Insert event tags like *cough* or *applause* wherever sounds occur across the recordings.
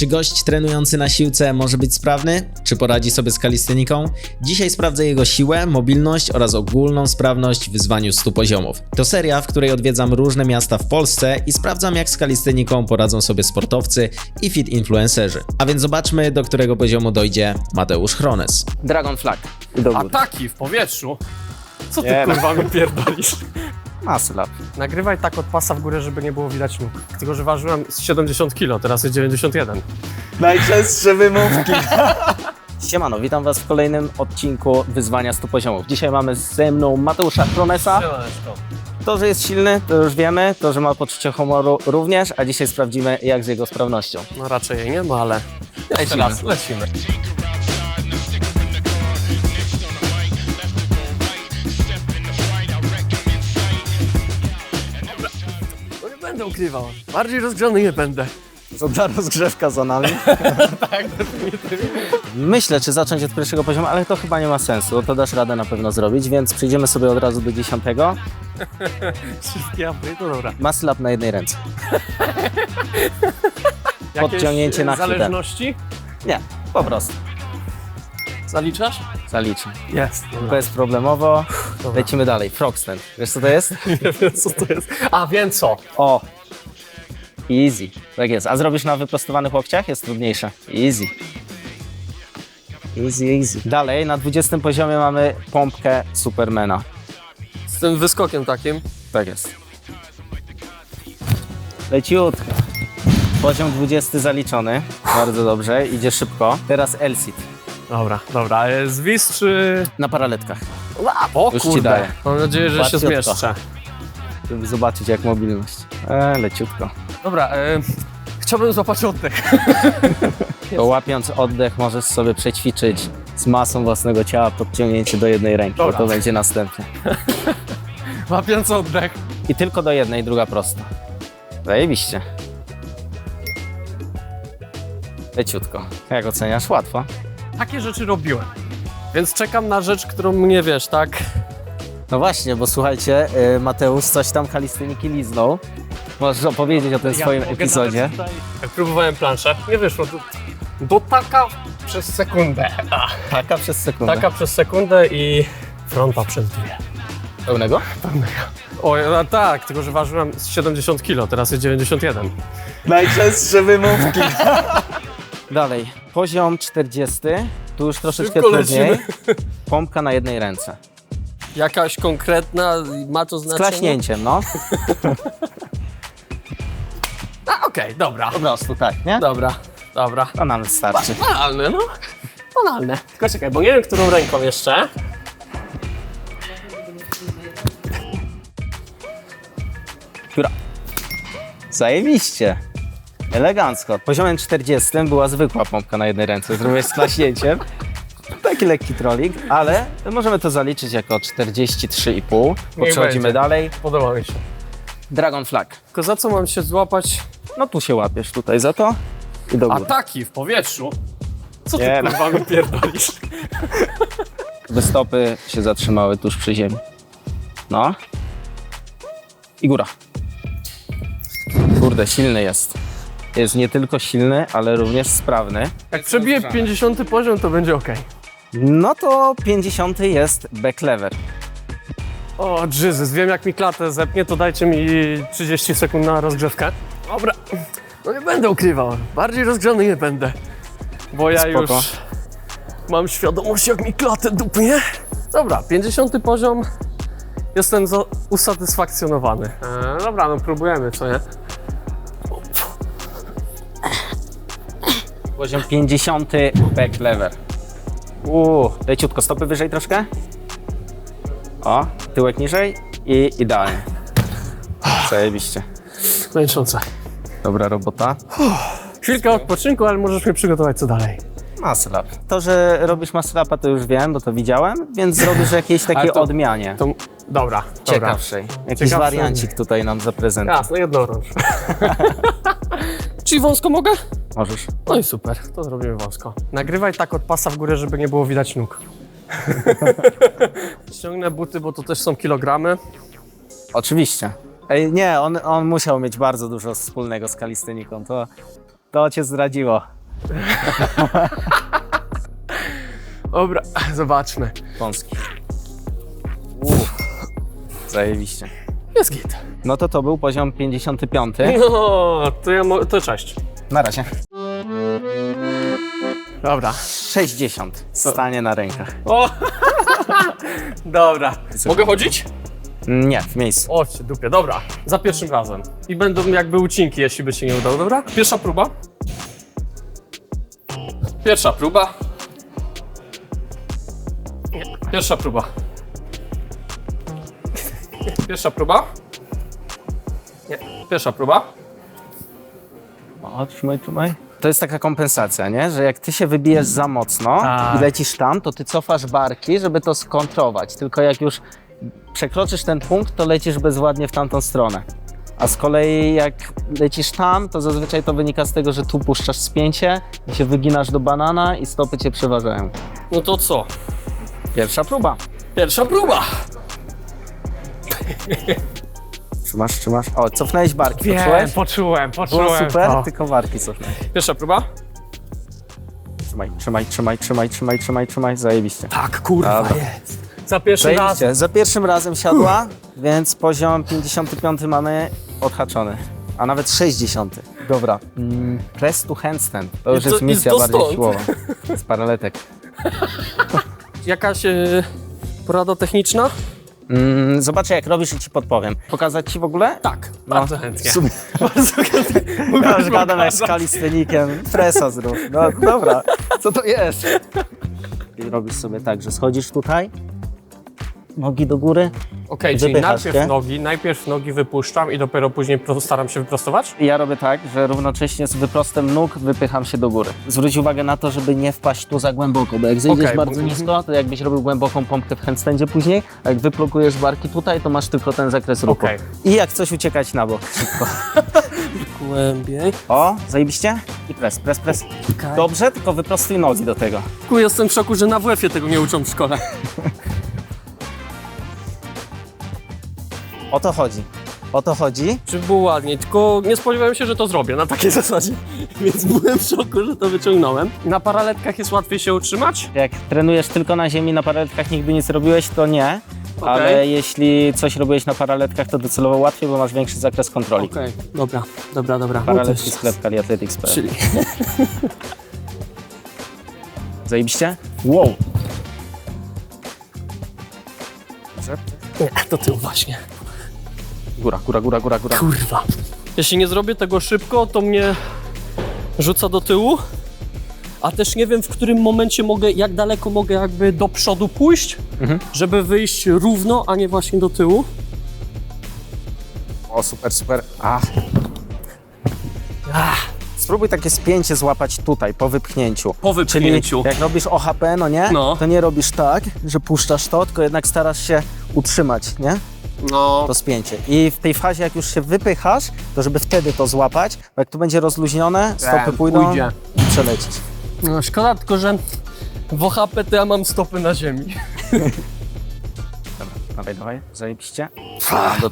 Czy gość trenujący na siłce może być sprawny? Czy poradzi sobie z kalisteniką? Dzisiaj sprawdzę jego siłę, mobilność oraz ogólną sprawność w wyzwaniu 100 poziomów. To seria, w której odwiedzam różne miasta w Polsce i sprawdzam jak z kalisteniką poradzą sobie sportowcy i fit influencerzy. A więc zobaczmy do którego poziomu dojdzie Mateusz Chrones. Dragon Flag. Ataki w powietrzu? Co ty Nie, no. kurwa mi pierdolisz? Muscle up. Nagrywaj tak od pasa w górę, żeby nie było widać nóg. Tylko, że ważyłem z 70 kg, teraz jest 91. Najczęstsze wymówki. *laughs* Siemano, witam was w kolejnym odcinku Wyzwania 100 poziomów. Dzisiaj mamy ze mną Mateusza Chronesa. To, że jest silny, to już wiemy. To, że ma poczucie humoru również, a dzisiaj sprawdzimy jak z jego sprawnością. No raczej jej nie ma, ale Lecimy. teraz lecimy. Ukrywał. Bardziej rozgrzany nie będę. Dobra rozgrzewka za nami. *laughs* Tak. Myślę, czy zacząć od pierwszego poziomu, ale to chyba nie ma sensu. To dasz radę na pewno zrobić, więc przejdziemy sobie od razu do dziesiątego. *laughs* Wszystkie apy, no dobra. Muscle up na jednej ręce. *laughs* Jakieś Podciągnięcie na chwilę. zależności? Nie, po prostu. Zaliczasz? Zaliczę. Jest. Bezproblemowo. Dobra. Lecimy dalej. Frogstand. Wiesz co to jest? Nie wiem, co to jest. A, wiem co. O! Easy. Tak jest. A zrobisz na wyprostowanych łokciach? Jest trudniejsze. Easy. Easy, easy. Dalej, na 20 poziomie mamy pompkę Supermana. Z tym wyskokiem takim. Tak jest. Leciutko. Poziom 20 zaliczony. Bardzo dobrze. Idzie szybko. Teraz Elsit. Dobra, dobra. e, Zwis czy... Na paraletkach. O Już ci kurde. daję. Mam nadzieję, że się zmieszczę. Żeby zobaczyć jak mobilność. E, leciutko. Dobra, e, chciałbym złapać oddech. *laughs* To łapiąc oddech możesz sobie przećwiczyć z masą własnego ciała podciągnięcie do jednej ręki, bo Dobra. to będzie następne. *laughs* Łapiąc oddech. I tylko do jednej, druga prosta. Zajebiście. Leciutko. Jak oceniasz? Łatwo. Takie rzeczy robiłem. Więc czekam na rzecz, którą mnie wiesz, tak? No właśnie, bo słuchajcie, y, Mateusz coś tam kalistyniki liznął. Możesz opowiedzieć o tym swoim mogę epizodzie. nawet tutaj- Jak próbowałem planszę, nie wyszło. Do, do taka przez sekundę. Ach, Taka przez sekundę. taka przez sekundę i fronta przez dwie. Pełnego? O, no tak, tylko że ważyłem z 70 kg, teraz jest 91. Najczęstsze wymówki. *laughs* Dalej, poziom 40. Tu już troszeczkę Szybko trudniej. Pompka na jednej ręce. Jakaś konkretna, ma to Z znaczenie? klaśnięciem, no. *laughs* Okej, dobra. Po prostu tak, nie? Dobra, dobra. To nam wystarczy. Banalne, no. Banalne. Tylko czekaj, bo nie wiem, którą ręką jeszcze. Która? Zajebiście. Elegancko. Poziomem 40 była zwykła pompka na jednej ręce. Zrobiłeś z klaśnięciem. Taki lekki trolling, ale możemy to zaliczyć jako 43,5. Bo Niech przechodzimy będzie. dalej. Podoba mi się. Dragon Flag. Tylko za co mam się złapać? No tu się łapiesz, tutaj za to i do góry. Ataki w powietrzu? Co ty Nie, no. kurwa mi pierdolisz? *laughs* By stopy się zatrzymały tuż przy ziemi. No. I góra. Kurde, silny jest. Jest nie tylko silny, ale również sprawny. Jak przebiję 50 poziom, to będzie ok. No to 50 jest back lever. O, Jesus, wiem jak mi klatę zepnie, to dajcie mi 30 sekund na rozgrzewkę. Dobra, no nie będę ukrywał. Bardziej rozgrzany nie będę. Bo ja Spoko. już mam świadomość, jak mi klatę dupnie. Dobra, 50 poziom. Jestem za- usatysfakcjonowany. E, dobra, no próbujemy, co nie? Poziom 50 back lever. Uuu, leciutko, stopy wyżej troszkę. O, tyłek niżej i idealnie. Zajebiście. Męczące. Dobra robota. Chwilkę odpoczynku, ale możesz mnie przygotować co dalej. Muscle up. To, że robisz muscle upa, to już wiem, bo to widziałem, więc zrobisz jakieś takie *laughs* Ale to- odmianie. To, dobra, dobra. Ciekawszej. Jakiś Ciekawszej. wariancik tutaj nam zaprezentuj. Jasne, jednorącz. *laughs* Czyli wąsko mogę? Możesz. No i super, to zrobimy wąsko. Nagrywaj tak od pasa w górę, żeby nie było widać nóg. *laughs* Ściągnę buty, bo to też są kilogramy. Oczywiście. Ej, nie, on, on musiał mieć bardzo dużo wspólnego z kalisteniką. To To cię zdradziło. *laughs* Dobra, zobaczmy. Wąski. Uff. Zajebiście. Jest git. No to to był poziom 55. No, to ja mo- to cześć. Na razie. Dobra. 60. Stanie na rękach. O! *laughs* Dobra. Mogę chodzić? Nie, w miejscu. O, cię dupie, dobra. Za pierwszym razem. I będą jakby ucinki, jeśli by się nie udało, dobra? Pierwsza próba. Pierwsza próba. Nie. Pierwsza próba. Pierwsza próba. Nie. Pierwsza próba. O, trzymaj, trzymaj. To jest taka kompensacja, nie? Że jak ty się wybijesz za mocno Tak. i lecisz tam, to ty cofasz barki, żeby to skontrować. Tylko jak już przekroczysz ten punkt, to lecisz bezładnie w tamtą stronę. A z kolei jak lecisz tam, to zazwyczaj to wynika z tego, że tu puszczasz spięcie i się wyginasz do banana i stopy cię przeważają. No to co? Pierwsza próba. Pierwsza próba. Trzymasz, trzymasz. O, cofnęłeś barki, Wiem, poczułeś? poczułem, Było poczułem. super, to. tylko barki cofnąłeś. Pierwsza próba? Trzymaj, trzymaj, trzymaj, trzymaj, trzymaj, trzymaj, trzymaj, zajebiście. Tak, kurwa, Dobra. jest. Za pierwszym razem. Zajebiście. Za pierwszym razem siadła, więc poziom 55 mamy odhaczony. A nawet 60. Dobra. Mm, press to handstand. To już to- jest i misja bardziej stąd. siłowa. Z paraletek. *laughs* Jakaś e, porada techniczna? Mm, zobaczę jak robisz i ci podpowiem. Pokazać ci w ogóle? Tak, No, bardzo chętnie. Sumie. *laughs* Bardzo chętnie. *laughs* Ja już gadam jak z pokazać. kalistenikiem. Presa zrób. No dobra. Co to jest? I robisz sobie tak, że schodzisz tutaj, nogi do góry Okej, czyli Wypychasz, najpierw nie? nogi, najpierw nogi wypuszczam i dopiero później pro- staram się wyprostować? Ja robię tak, że równocześnie z wyprostem nóg wypycham się do góry. Zwróć uwagę na to, żeby nie wpaść tu za głęboko, bo jak zejdziesz Okej, bardzo bo- nisko, to jakbyś robił głęboką pompkę w handstandzie później, a jak wyplukujesz barki tutaj, to masz tylko ten zakres ruchu. Okej. I jak coś uciekać na bok. Szybko. *laughs* Głębiej. O, zajebiście? I pres, pres, pres. Dobrze, tylko wyprostuj nogi do tego. Ku, jestem w szoku, że na WF-ie tego nie uczą w szkole. *laughs* O to chodzi. O to chodzi. Czy było ładnie, tylko nie spodziewałem się, że to zrobię na takiej *laughs* zasadzie. Więc byłem w szoku, że to wyciągnąłem. Na paraletkach jest łatwiej się utrzymać? Jak trenujesz tylko na ziemi, na paraletkach nigdy nic robiłeś, to nie. Okej. Ale jeśli coś robiłeś na paraletkach, to docelowo łatwiej, bo masz większy zakres kontroli. Okej, dobra, dobra, dobra. Paraletki sklep Kali Athletics. Czyli *laughs* Zajebiście? Wow. nie, do tyłu właśnie. Góra, góra, góra, góra, góra. Kurwa. Jeśli nie zrobię tego szybko, to mnie rzuca do tyłu. A też nie wiem, w którym momencie mogę, jak daleko mogę jakby do przodu pójść, Mhm. żeby wyjść równo, a nie właśnie do tyłu. O, super, super. Ach. Spróbuj takie spięcie złapać tutaj, po wypchnięciu. Po wypchnięciu. Czyli jak robisz OHP, no nie? No. To nie robisz tak, że puszczasz to, tylko jednak starasz się utrzymać, nie? No, To spięcie. I w tej fazie, jak już się wypychasz, to żeby wtedy to złapać, bo jak tu będzie rozluźnione, stopy pójdą pójdzie. i przelecisz. no szkoda tylko, że w OHP to ja mam stopy na ziemi. Dawaj, dawaj, zajebiście. Do...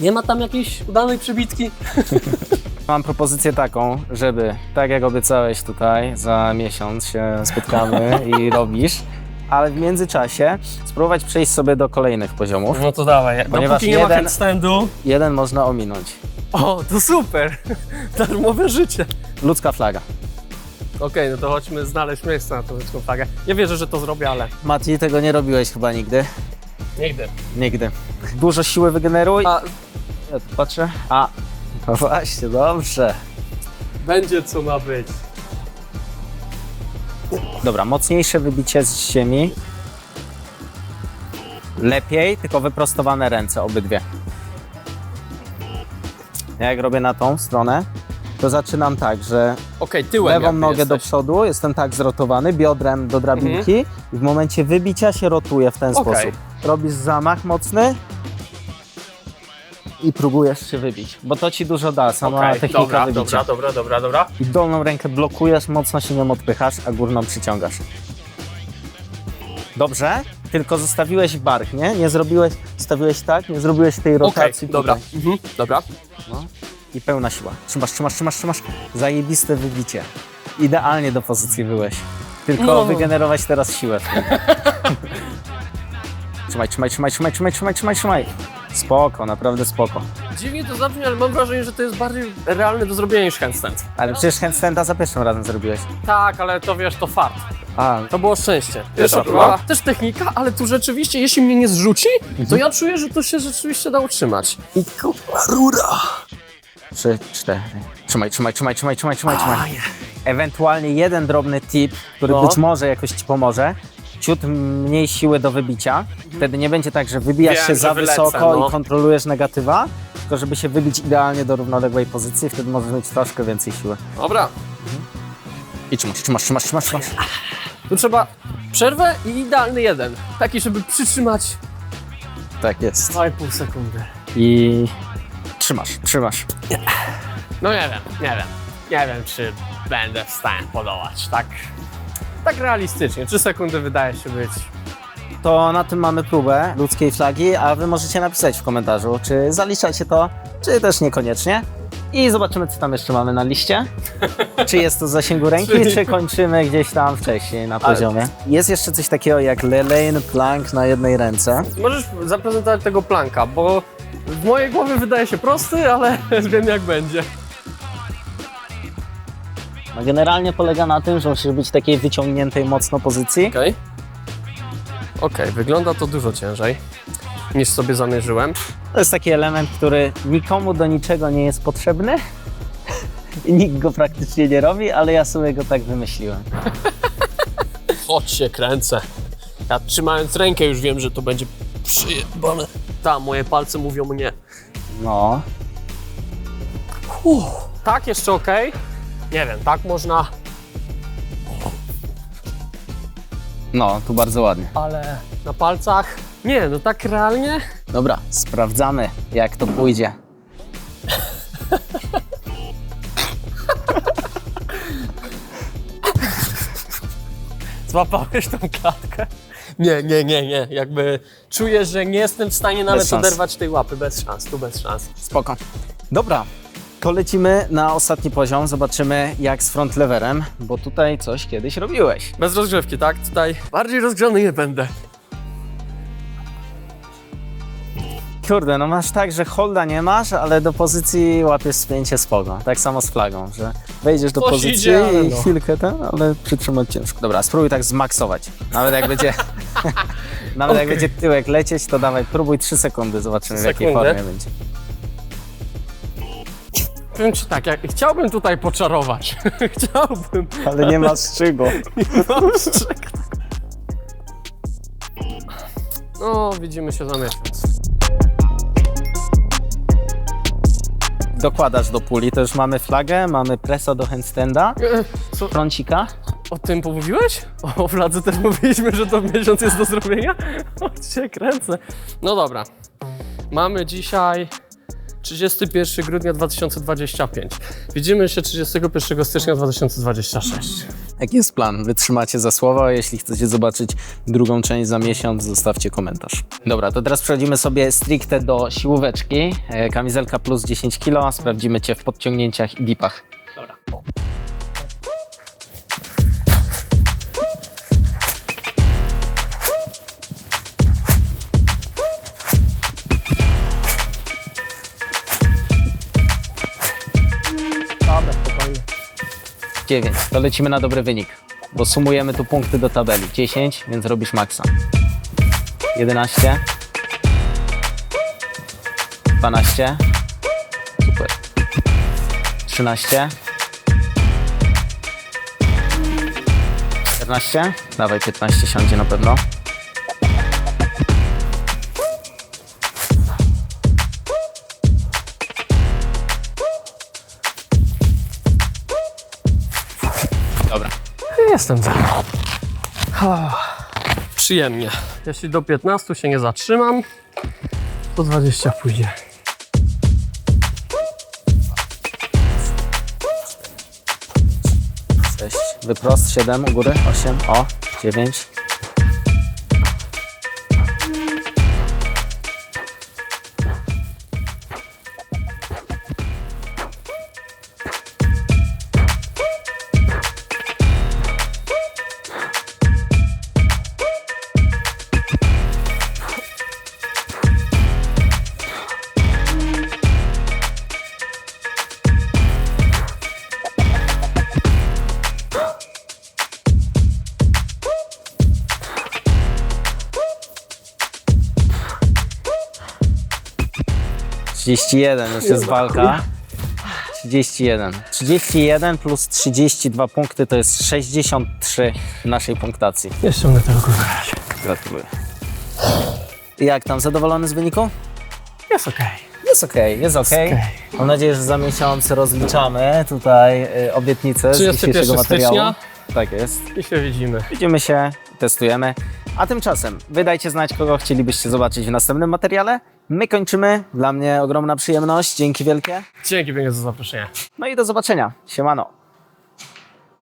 Nie ma tam jakiejś udanej przybitki? *laughs* Mam propozycję taką, żeby, tak jak obiecałeś tutaj, za miesiąc się spotkamy i *laughs* robisz, ale w międzyczasie spróbować przejść sobie do kolejnych poziomów. No to dawaj, Ponieważ dopóki nie ma jeden-. Jeden można ominąć. O, to super! *laughs* Darmowe życie. Ludzka flaga. Okej, no to chodźmy znaleźć miejsce na tą ludzką flagę. Nie wierzę, że to zrobię, ale Mati, tego nie robiłeś chyba nigdy. nigdy. Nigdy. Dużo siły wygeneruj. A Ja tu patrzę. A, no właśnie, dobrze. będzie co ma być. Dobra, mocniejsze wybicie z ziemi. Lepiej, tylko wyprostowane ręce, obydwie. Ja jak robię na tą stronę, to zaczynam tak, że Okej, tyłem lewą jakby nogę do jesteś. przodu, jestem tak zrotowany, biodrem do drabinki i w momencie wybicia się rotuję w ten Okej. sposób. Robisz zamach mocny i próbujesz się wybić, bo to ci dużo da, sama Okej, technika dobra, wybicia. dobra, dobra, dobra, dobra. I dolną rękę blokujesz, mocno się nią odpychasz, a górną przyciągasz. Dobrze? tylko zostawiłeś bark, nie? Nie zrobiłeś, zostawiłeś tak, nie zrobiłeś tej Okej, rotacji dobra. tutaj. Mhm, dobra. I pełna siła. Trzymasz, trzymasz, trzymasz, trzymasz. Zajebiste wybicie. Idealnie do pozycji byłeś. Tylko No. wygenerować teraz siłę. *laughs* trzymaj, trzymaj, trzymaj, trzymaj, trzymaj, trzymaj, trzymaj, trzymaj. Spoko, naprawdę spoko. Dziwnie to zabrzmi, ale mam wrażenie, że to jest bardziej realne do zrobienia niż handstand. Ale przecież handstanda za pierwszym razem zrobiłeś. Tak, ale to wiesz, to fart. A, To było szczęście. Pierwsza próba. próba. Też technika, ale tu rzeczywiście, jeśli mnie nie zrzuci, to ja czuję, że to się rzeczywiście da utrzymać. i kurwa, rura. Trzy, cztery. Trzymaj, trzymaj, trzymaj, trzymaj, trzymaj, trzymaj, trzymaj. Ewentualnie jeden drobny tip, który No. być może jakoś ci pomoże. Ciut mniej siły do wybicia. Wtedy nie będzie tak, że wybijasz Wiem, się że za wylecę, wysoko no. i kontrolujesz negatywa, tylko żeby się wybić idealnie do równoległej pozycji, wtedy możesz mieć troszkę więcej siły. Dobra, I trzymasz, trzymasz, trzymasz, trzymasz, trzymasz. tu trzeba przerwę i idealny jeden. Taki, żeby przytrzymać Tak jest. 2,5 sekundy. I trzymasz, trzymasz. No nie wiem, nie wiem. Nie wiem, czy będę w stanie podołać. Tak, tak realistycznie. 3 sekundy wydaje się być. To na tym mamy próbę ludzkiej flagi, a wy możecie napisać w komentarzu, czy zaliczacie to, czy też niekoniecznie. I zobaczymy, co tam jeszcze mamy na liście. Czy jest to w zasięgu ręki, Czyli- czy kończymy gdzieś tam wcześniej na Ale- poziomie. Jest jeszcze coś takiego jak lane plank na jednej ręce. Możesz zaprezentować tego planka, bo w mojej głowie wydaje się prosty, ale *laughs* wiem jak będzie. No generalnie polega na tym, że musisz być w takiej wyciągniętej mocno pozycji. Okej. Okej, wygląda to dużo ciężej niż sobie zamierzyłem. To jest taki element, który nikomu do niczego nie jest potrzebny. *laughs* I nikt go praktycznie nie robi, ale ja sobie go tak wymyśliłem. Chodź się kręcę. Ja trzymając rękę już wiem, że to będzie przyjebane. Ta, moje palce mówią mnie. No, Uff, tak, jeszcze ok. Nie wiem, tak można, no, tu bardzo ładnie. ale na palcach. Nie, no tak realnie. Dobra, sprawdzamy, jak to pójdzie. Złapałeś tą klatkę? Nie, nie, nie, nie. Jakby czuję, że nie jestem w stanie nawet szans. oderwać tej łapy. Bez szans, tu bez szans. Spoko. Dobra, to lecimy na ostatni poziom. Zobaczymy, jak z front leverem, bo tutaj coś kiedyś robiłeś. Bez rozgrzewki, tak? Tutaj bardziej rozgrzany nie będę. Kurde, no masz tak, że holda nie masz, ale do pozycji łapiesz spięcie spoko. Tak samo z flagą, że wejdziesz do Coś pozycji idzie, ale i no. chwilkę ten, ale przytrzymać ciężko. Dobra, spróbuj tak zmaksować. Nawet jak będzie, *laughs* nawet jak będzie tyłek lecieć, to dawaj, próbuj 3 sekundy, zobaczymy w jakiej sekundy. formie będzie. Powiem ci tak, jak, chciałbym tutaj poczarować. *laughs* chciałbym. Ale *laughs* nie ma z czego. No, widzimy się za miesiąc. Dokładasz do puli, to już mamy flagę, mamy presa do handstanda, E, Co, froncika. o tym mówiłeś? O fladze też mówiliśmy, że to miesiąc jest do zrobienia? *laughs* O, się kręcę. No dobra. Mamy dzisiaj 31 grudnia 2025. Widzimy się 31 stycznia 2026. Jaki jest plan? Wytrzymacie za słowo, jeśli chcecie zobaczyć drugą część za miesiąc, zostawcie komentarz. Dobra, to teraz przechodzimy sobie stricte do siłóweczki. E, Kamizelka plus 10 kg, sprawdzimy Cię w podciągnięciach i dipach. Dobra, 9, to lecimy na dobry wynik, bo sumujemy tu punkty do tabeli. 10, więc robisz maksa. 11, 12, super. 13, 14, dawaj 15 siądzie na pewno. Dobra. Jestem za. Przyjemnie. Jeśli do 15 się nie zatrzymam, to 20 pójdzie. Sześć, wyprost, 7 u góry, 8, o, 9, 31, już jest walka. 31. 31 plus 32 punkty to jest 63 w naszej punktacji. Nie ściągnę tego kurwa. Gratuluję. Jak tam, zadowolony z wyniku? Jest okej. Jest okej, jest okej. Mam nadzieję, że za miesiąc rozliczamy tutaj y, obietnice z 31 dzisiejszego materiału. stycznia. Tak jest. I się widzimy. Widzimy się, testujemy. A tymczasem wydajcie znać, kogo chcielibyście zobaczyć w następnym materiale. My kończymy. Dla mnie ogromna przyjemność. Dzięki wielkie. Dzięki pięknie za zaproszenie. No i do zobaczenia. Siemano.